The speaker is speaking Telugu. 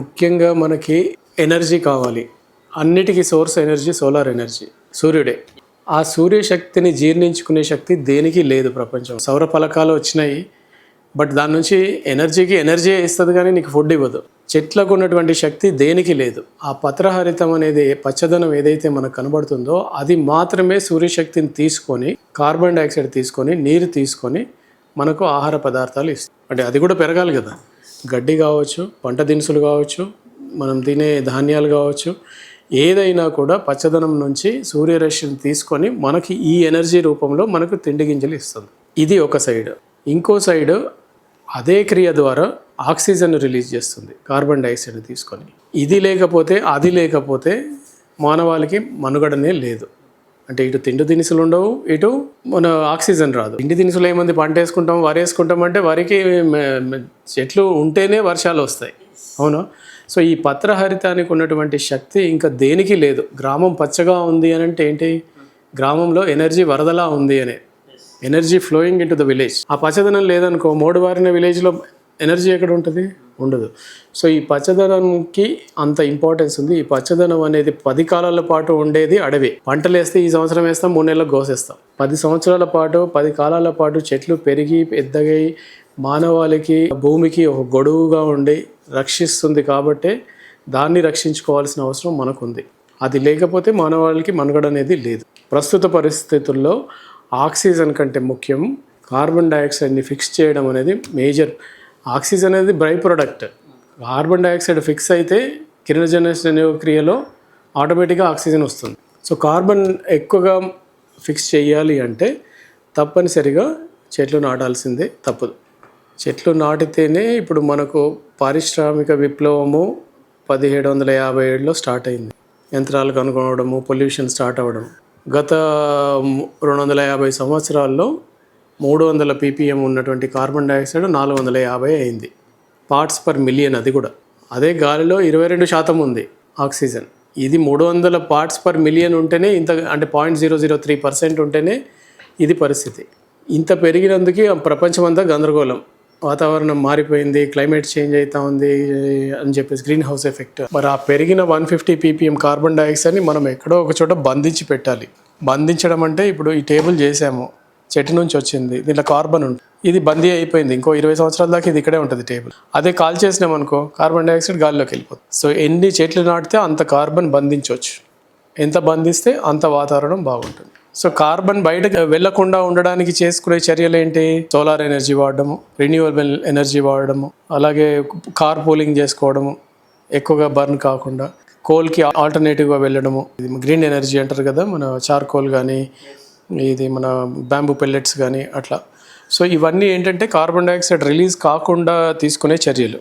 ముఖ్యంగా మనకి ఎనర్జీ కావాలి. అన్నిటికీ సోర్స్ ఎనర్జీ సోలార్ ఎనర్జీ. సూర్యుడే. ఆ సూర్యశక్తిని జీర్ణించుకునే శక్తి దేనికి లేదు ప్రపంచం. సౌర ఫలకాలు వచ్చినాయి. బట్ దాని నుంచి ఎనర్జీకి ఎనర్జీ ఇస్తుంది కానీ నీకు ఫుడ్ ఇవ్వదు. చెట్లకు ఉన్నటువంటి శక్తి దేనికి లేదు. ఆ పత్రహరితం అనేది పచ్చదనం ఏదైతే మనకు కనబడుతుందో అది మాత్రమే సూర్యశక్తిని తీసుకొని కార్బన్ డైఆక్సైడ్ తీసుకొని నీరు తీసుకొని మనకు ఆహార పదార్థాలు ఇస్తుంది. అంటే అది కూడా పెరగాలి కదా. గడ్డి కావచ్చు పంట దినుసులు కావచ్చు మనం తినే ధాన్యాలు కావచ్చు ఏదైనా కూడా పచ్చదనం నుంచి సూర్యరశ్మిని తీసుకొని మనకి ఈ ఎనర్జీ రూపంలో మనకు తిండి గింజలు ఇస్తుంది. ఇది ఒక సైడ్. ఇంకో సైడ్ అదే క్రియ ద్వారా ఆక్సిజన్ రిలీజ్ చేస్తుంది కార్బన్ డైఆక్సైడ్ తీసుకొని. ఇది లేకపోతే అది లేకపోతే మానవాళికి మనుగడనే లేదు. అంటే ఇటు తిండి దినుసులు ఉండవు ఇటు మన ఆక్సిజన్ రాదు. తిండి దినుసులు ఏమంది? పంట వేసుకుంటాం వరి వేసుకుంటాం అంటే వరికి చెట్లు ఉంటేనే వర్షాలు వస్తాయి. అవునా? సో ఈ పత్రహరితానికి ఉన్నటువంటి శక్తి ఇంకా దేనికి లేదు. గ్రామం పచ్చగా ఉంది అని అంటే ఏంటి? గ్రామంలో ఎనర్జీ వరదలా ఉంది అనే. Energy flowing into the village. ఆ పచ్చదనం లేదనుకో మోడువారిన విలేజ్లో ఎనర్జీ ఎక్కడ ఉంటుంది ఉండదు. సో ఈ పచ్చదనంకి అంత ఇంపార్టెన్స్ ఉంది. ఈ పచ్చదనం అనేది పది కాలాల పాటు ఉండేది అడవి. పంటలు వేస్తే ఈ సంవత్సరం వేస్తాం మూడు నెలలకు కోసేస్తాం పది సంవత్సరాల పాటు పది కాలాల పాటు చెట్లు పెరిగి పెద్దగై మానవాళికి భూమికి ఒక గొడువుగా ఉండి రక్షిస్తుంది కాబట్టే దాన్ని రక్షించుకోవాల్సిన అవసరం మనకుంది. అది లేకపోతే మానవాళికి మనుగడ అనేది లేదు. ప్రస్తుత పరిస్థితుల్లో ఆక్సిజన్ కంటే ముఖ్యం. కార్బన్ డైఆక్సైడ్ని ఫిక్స్ చేయడం అనేది మేజర్ ఆక్సిజన్ అనేది by product carbon dioxide fix అయితే కిరణజన క్రియలో ఆటోమేటిక్గా ఆక్సిజన్ వస్తుంది. సో కార్బన్ ఎక్కువగా ఫిక్స్ చేయాలి అంటే తప్పనిసరిగా చెట్లు నాటాల్సిందే తప్పదు. చెట్లు నాటితేనే ఇప్పుడు మనకు పారిశ్రామిక విప్లవము పదిహేడు వందల యాభై ఏడులో స్టార్ట్ అయింది. యంత్రాలు కనుగొనడము పొల్యూషన్ స్టార్ట్ అవ్వడం గత రెండు వందల యాభై సంవత్సరాల్లో మూడు వందల పీపీఎం ఉన్నటువంటి కార్బన్ డైఆక్సైడ్ నాలుగు వందల యాభై అయింది. పార్ట్స్ పర్ మిలియన్ అది కూడా. అదే గాలిలో ఇరవై రెండు శాతం ఉంది ఆక్సిజన్. ఇది మూడు వందల పార్ట్స్ పర్ మిలియన్ ఉంటేనే ఇంత అంటే point zero zero three percent ఉంటేనే ఇది పరిస్థితి. ఇంత పెరిగినందుకే ప్రపంచం అంతా గందరగోళం. వాతావరణం మారిపోయింది క్లైమేట్ చేంజ్ అవుతా ఉంది అని చెప్పేసి గ్రీన్ హౌస్ ఎఫెక్ట్. మరి ఆ పెరిగిన వన్ ఫిఫ్టీ పీపీఎం కార్బన్ డైఆక్సైడ్ని మనం ఎక్కడో ఒక చోట బంధించి పెట్టాలి. బంధించడం అంటే ఇప్పుడు ఈ టేబుల్ చేసాము. చెట్టు నుంచి వచ్చింది. దీంట్లో కార్బన్ ఉంటుంది. ఇది బందీ అయిపోయింది. ఇంకో ఇరవై సంవత్సరాల దాకా ఇది ఇక్కడే ఉంటుంది టేబుల్. అదే కాల్ చేసినామనుకో కార్బన్ డైఆక్సైడ్ గాలిలోకి వెళ్ళిపోతుంది. సో ఎన్ని చెట్లు నాటితే అంత కార్బన్ బంధించవచ్చు. ఎంత బంధిస్తే అంత వాతావరణం బాగుంటుంది. సో కార్బన్ బయటకు వెళ్ళకుండా ఉండడానికి చేసుకునే చర్యలు ఏంటి? సోలార్ ఎనర్జీ వాడడము రెన్యూవబుల్ ఎనర్జీ వాడడము అలాగే కార్ పూలింగ్ చేసుకోవడము ఎక్కువగా బర్న్ కాకుండా కోల్కి ఆల్టర్నేటివ్గా వెళ్ళడము. ఇది గ్రీన్ ఎనర్జీ అంటారు కదా మన చార్కోల్ కానీ ఇది మన బ్యాంబూ పెల్లెట్స్ కానీ అట్లా. సో ఇవన్నీ ఏంటంటే కార్బన్ డైఆక్సైడ్ రిలీజ్ కాకుండా తీసుకునే చర్యలు.